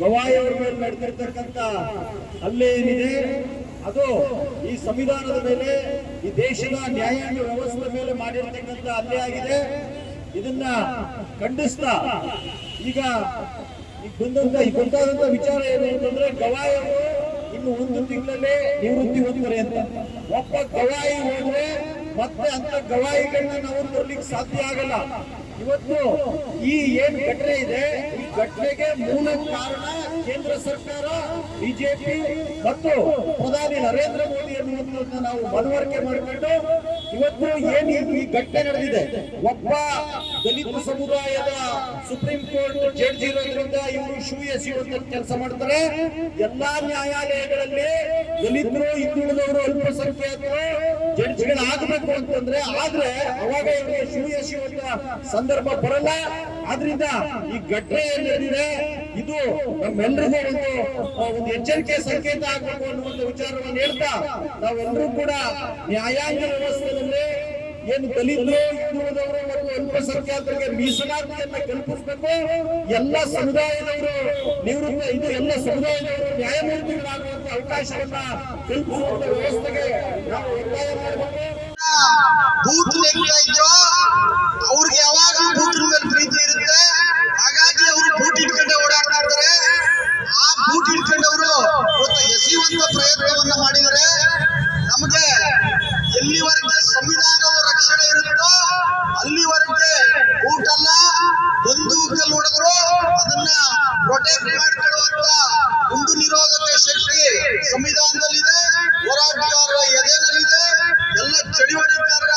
ಗವಾಯಿ ಅವರ ಮೇಲೆ ನಡೆದಿರ್ತಕ್ಕಂಥ ಹಲ್ಲೆ ಏನಿದೆ, ಅದು ಈ ಸಂವಿಧಾನದ ಮೇಲೆ, ಈ ದೇಶದ ನ್ಯಾಯಾಂಗ ವ್ಯವಸ್ಥೆ ಮೇಲೆ ಮಾಡಿರ್ತಕ್ಕಂಥ ಹಲ್ಲೆ ಆಗಿದೆ. ಇದನ್ನ ಖಂಡಿಸ್ತಾ ಈಗ ಈಗ ಬಂದಂತ ಈಗ ಗೊತ್ತಾದಂತ ವಿಚಾರ ಏನು ಅಂತಂದ್ರೆ, ಗವಾಯಿ ಅವರು ಇನ್ನು ಒಂದು ತಿಂಗಳಲ್ಲೇ ನಿವೃತ್ತಿ ಹೊಂದ್ತಾರೆ ಅಂತ. ಒಬ್ಬ ಗವಾಯಿ ಹೋದ್ರೆ ಮತ್ತೆ ಅಂತ ಗವಾಯಿಗಳನ್ನ ನಾವು ತರ್ಲಿಕ್ಕೆ ಸಾಧ್ಯ ಆಗಲ್ಲ. ಇವತ್ತು ಈ ಏನ್ ಘಟನೆ ಇದೆ ಘಟನೆಗೆ ಮೂಲ ಕಾರಣ ಕೇಂದ್ರ ಸರ್ಕಾರ, ಬಿಜೆಪಿ ಮತ್ತು ಪ್ರಧಾನಿ ನರೇಂದ್ರ ಮೋದಿ ಎನ್ನುವುದನ್ನು ನಾವು ಮನವರಿಕೆ ಮಾಡಿಕೊಂಡು ಇವತ್ತು ಏನು ಈ- ಘಟನೆ ನಡೆದಿದೆ? ಒಬ್ಬ ದಲಿತ ಸಮುದಾಯದ ಸುಪ್ರೀಂ ಕೋರ್ಟ್ ಜಡ್ಜ್ ಇರೋದ್ರಿಂದ ಇವರು ಶೂ ಎಸೆಯುವಂತ ಕೆಲಸ ಮಾಡ್ತಾರೆ. ಎಲ್ಲಾ ನ್ಯಾಯಾಲಯಗಳಲ್ಲಿ ದಲಿತರು, ಹಿಂದುಳಿದವರು, ಅಲ್ಪಸಂಖ್ಯಾತರು ಜಡ್ಜ್ಗಳಾಗಬೇಕು ಅಂತಂದ್ರೆ ಆದ್ರೆ ಅವಾಗ ಇವರಿಗೆ ಎಸೆಯುವಂತ ಸಂದರ್ಭ ಬರಲ್ಲ. ಆದ್ರಿಂದ ಈ ಘಟನೆ ಏನಿದೆ, ಇದು ನಮ್ಮೆಲ್ಲರಿಗೂ ಒಂದು ಒಂದು ಎಚ್ಚರಿಕೆ ಸಂಕೇತ ಆಗಬೇಕು ಅನ್ನುವಂತ ವಿಚಾರವನ್ನು ಹೇಳ್ತಾ ನಾವೆಲ್ಲರೂ ಕೂಡ ನ್ಯಾಯಾಂಗ ವ್ಯವಸ್ಥೆಯಲ್ಲಿ ಏನು ದಲಿತರು ಹಿಂದುಳಿದವರು ಮತ್ತು ಅಲ್ಪಸಂಖ್ಯಾತರಿಗೆ ಮೀಸಲಾತಿಯನ್ನ ಕಲ್ಪಿಸಬೇಕು? ಎಲ್ಲ ಸಮುದಾಯದವರು ನಿವೃತ್ತ, ಇದು ಎಲ್ಲ ಸಮುದಾಯದವರು ನ್ಯಾಯಮೂರ್ತಿಗಳಾಗುವಂತ ಅವಕಾಶವನ್ನ ಕಲ್ಪಿಸುವಂತ ವ್ಯವಸ್ಥೆಗೆ ನಾವು ಒತ್ತಾಯ ಮಾಡಬೇಕು. ಬೂಟ್ ನೆಗ್ತಾ ಇದ್ರು ಅವ್ರಿಗೆ ಯಾವಾಗ್ಲೂ ಬೂಟಿನ ಮೇಲೆ ಪ್ರೀತಿ ಇರುತ್ತೆ. ಹಾಗಾಗಿ ಅವರು ಬೂಟ್ ಇಟ್ಕೊಂಡೆ ಓಡಾಡ್ತಾ ಇರ್ತಾರೆ. ಆ ಬೂಟ್ ಇಟ್ಕೊಂಡವರು ಇವತ್ತು ಎಸೆಯುವಂತ ಪ್ರಯತ್ನವನ್ನ ಮಾಡಿದರೆ ನಮಗೆ ಎಲ್ಲಿವರೆಗೆ ಇರುತ್ತೋ ಅಲ್ಲಿವರೆಗೆ ಊಟಲ್ಲ ಬಂದೂಕಲ್ಲಿ ಹೊಡೆದ್ರು ಅದನ್ನ ಪ್ರೊಟೆಕ್ಟ್ ಮಾಡ್ಕೊಳ್ಳುವಂತ ಗುಂಡು ನಿರೋಧಕ ಶಕ್ತಿ ಸಂವಿಧಾನದಲ್ಲಿದೆ, ಹೋರಾಟಗಾರರ ಎದೆನಲ್ಲಿದೆ, ಎಲ್ಲ ಚಳುವಳಿಗಾರರ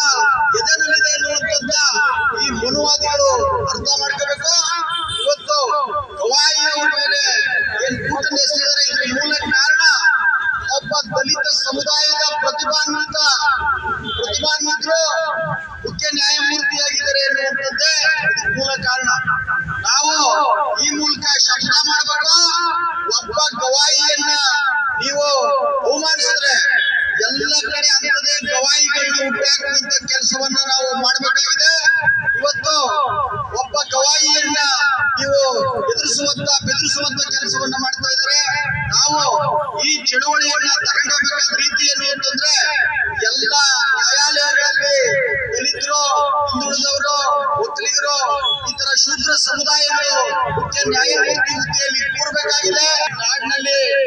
ಎದೆನಲ್ಲಿದೆ ಎನ್ನುವಂತದ್ದ ಈ ಮನುವಾದಿಗಳು ಅರ್ಥ ಮಾಡ್ಕೋಬೇಕು. ಇವತ್ತು ಗವಾಯಿ ಮೇಲೆ ಏನ್ ಊಟ ಎಸೆದಿದ್ದಾರೆ, ಇದ್ರ ಮೂಲ ಕಾರಣ ಒಬ್ಬ ದಲಿತ ಸಮುದಾಯದ ಪ್ರತಿಭಾನ್ವಿತ ಪ್ರತಿಭಾನ್ವಿತರು ಮುಖ್ಯ ನ್ಯಾಯಮೂರ್ತಿಯಾಗಿದ್ದಾರೆ ಎನ್ನುವಂಥದ್ದೇ ಮೂಲ ಕಾರಣ. ನಾವು ಈ ಮೂಲಕ ಶಬ್ದ ಮಾಡಬೇಕು ಒಬ್ಬ ಗವಾಯಿಯನ್ನ ನೀವು ಅವಮಾನಿಸಿದ್ರೆ ಎಲ್ಲ ಕಡೆ ಅಂತದೇ ಗವಾಯಿಗಳನ್ನ ಹುಟ್ಟಾಕುವಂತ ಕೆಲಸವನ್ನ ನಾವು ಮಾಡಬೇಕಾಗಿದೆ. ಇವತ್ತು ಒಬ್ಬ ಗವಾಯಿಯನ್ನ ನೀವು ಎದುರಿಸುವಂತ, ಬೆದರಿಸುವಂತ ಕೆಲಸವನ್ನ ಮಾಡ್ತಾ ಇದ್ದಾರೆ. ನಾವು ಈ ಚಳುವಳಿಯನ್ನ ತಗೊಂಡೋಗ್ಬೇಕಾದ ರೀತಿ इतर शूद्र समुदाय न्याय हूद्ध नाड़ी